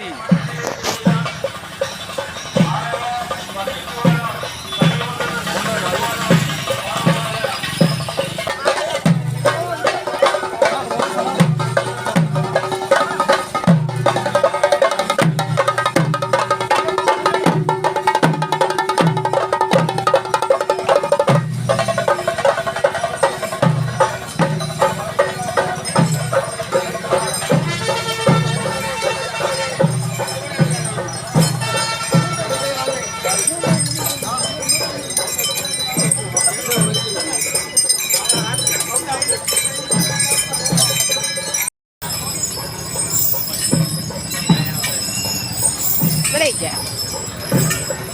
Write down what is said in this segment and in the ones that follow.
City. Yeah.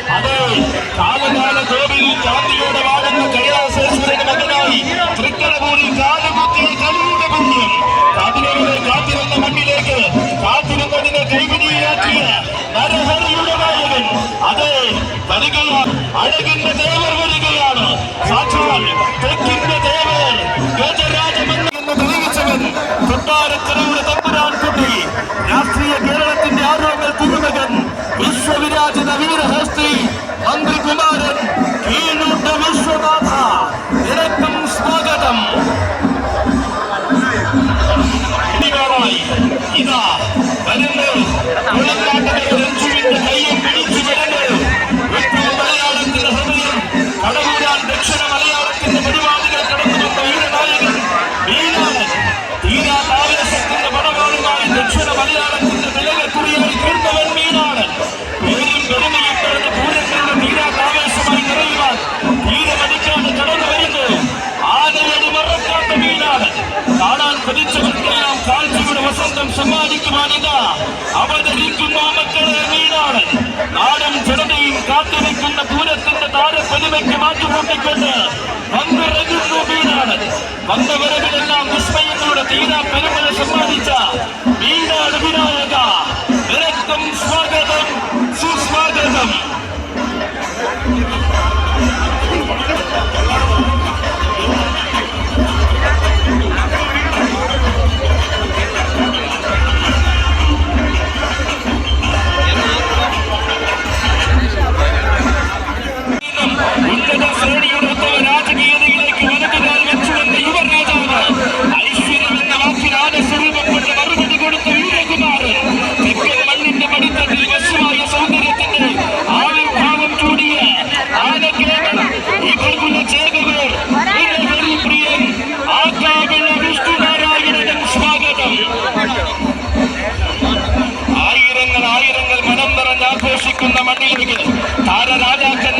ഇരിക്കാം. കാലകാല ഗോപിയിൽ ജാതിയോടെ വാഴുന്ന കൈലാസേശ്വരന് മകനായി തൃക്കടപൂരിൽ കാലുകുത്തിയ കലിയുടെ പുണ്യം കാതിരകളെ കാത്തിരുന്ന മണ്ണിലേക്ക് കാത്തിരുന്നതിനെ കൈപിടിയിലാക്കിയ നരഹരിയുടെ നായകൻ അതെ വരികയാണ് അഴകിന്റെ ദേവർ വരികയാണ് സാക്ഷാൽ തെക്കിന്റെ ദേവർ மீண்டவன் மீனாளன் உயிரின் பெருமையை பிறந்த பூரத்திலிருந்து மீனா காவேசமாய் நிறைவார். ஈர மதிக்காண்டு கடந்து வருந்து ஆதரவடி மரக்காந்த மீனாளன் காணான் பதிச்சவர்க்கெல்லாம் கால்ச்சிவிட வசந்தம் சம்மாதிக்குமானிதா அவதரிக்கும் மாமக்கள மீனாளன் நாடும் ஜனதையும் காத்திருக்கின்ற பூரத்தின் தார பெருமைக்கு மாற்றி போட்டுக் கொண்டு வந்த ரகு மீனாளன் வந்தவர்கள் எல்லாம் விஸ்மயங்களோட தீரா பெருமலை சம்பாதிச்சா? மீனாடு விநாயகா. സ്വാഗതം സുസ്വാഗതം ഉന്നത மண்ணில் இருக்கு தார ராஜாக்கள்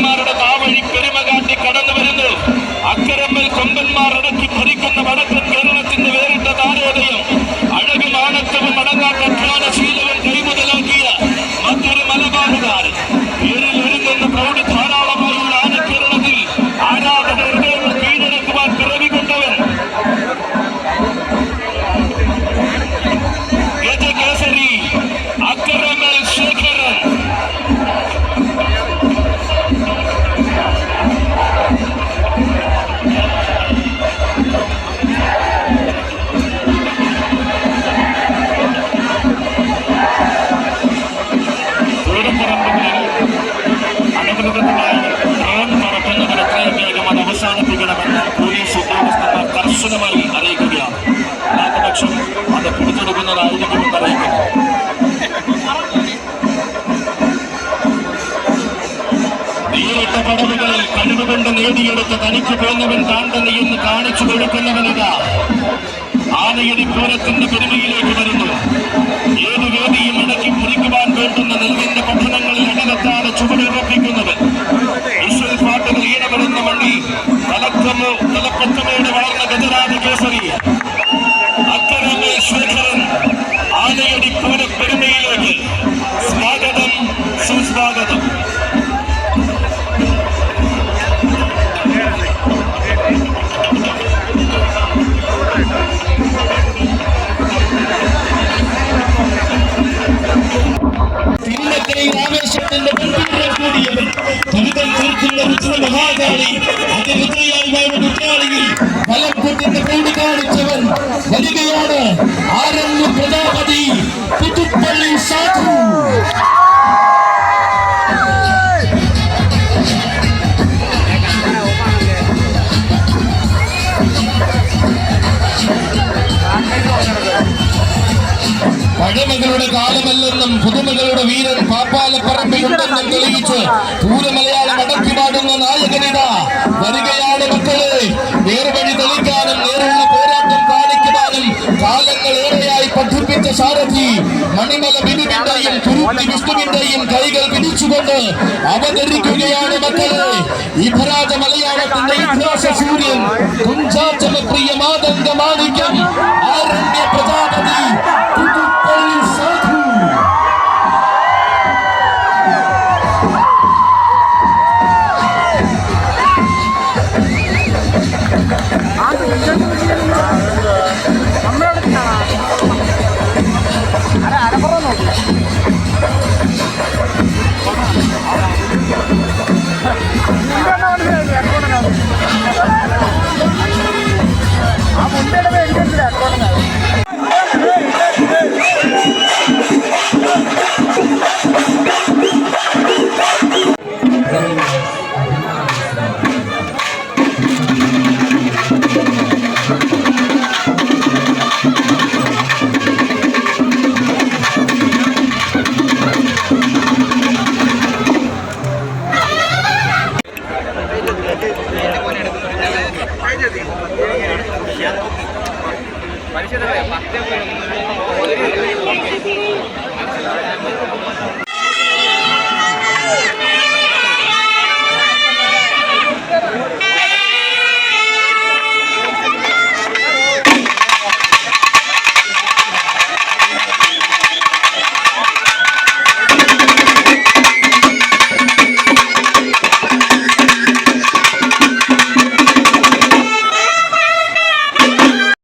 സമരത്തിനായി ട്രെയിൻ നടത്തുന്നതിന് എത്രയും വേഗം അത് അവസാനിപ്പിക്കണമെന്ന് പോലീസ് ഉദ്യോഗസ്ഥർ കർശനമായി അറിയിക്കുകയാണ്. അല്ലാത്തപക്ഷം അത് പിടിച്ചെടുക്കുന്നതായിരിക്കുമെന്ന് അറിയിക്കുന്നു. നേരിട്ട പടവുകളിൽ കഴിവുകൊണ്ട് നേടിയെടുത്ത് തനിക്ക് പോന്നവൻ താൻ തന്നെ ഇന്ന് കാണിച്ചു കൊടുക്കുന്നവനിതാ ആനയടി പൂരത്തിന്റെ പെരുമയിലേക്ക് വരുന്നു. ഏത് വേദിയും ഇടയ്ക്ക് മുറിക്കുവാൻ വേണ്ടുന്ന നെല്ലിന്റെ പഠനങ്ങളിൽ അടിലെത്താതെ ചുവടുറപ്പിക്കും തലപ്പത്തമയോടെ വളർന്ന ഗജരാജ കേസരി. അക്കരമേ ശേഖരൻ ആനയടി പൂര പെരുമയിലേക്ക് സ്വാഗതം സുസ്വാഗതം. ആവേശത്തിന്റെ കൂടിയവൻ ദുരിതം തീർക്കുന്ന മഹാകാളി അതിരുദ്രയായി വരികയാണ് ആരണ്യ പ്രജാപതി പുതുപ്പള്ളി സാധു. പഴമകളുടെ കാലമല്ലെന്നും പുതുമകളുടെ വീരൻ പാപ്പാലപ്പറമ്പിലുണ്ടെന്നും തെളിയിച്ച് പൂരമലയാളം അടക്കി പാടുന്ന നായകനിത. വരികയാണ് പഠിപ്പിച്ച സാരഥി മണിമല ബിനുവിന്റെയും കുരുത്തി വിഷ്ണുവിന്റെയും കൈകൾ പിടിച്ചുകൊണ്ട് അവതരിക്കുകയാണ് മക്കളെ. ഇഭരാജ മലയാളത്തിന്റെ ഇതിഹാസ സൂര്യൻ കുഞ്ചാചമ പ്രിയ ആരണ്യ 反正现在还有吗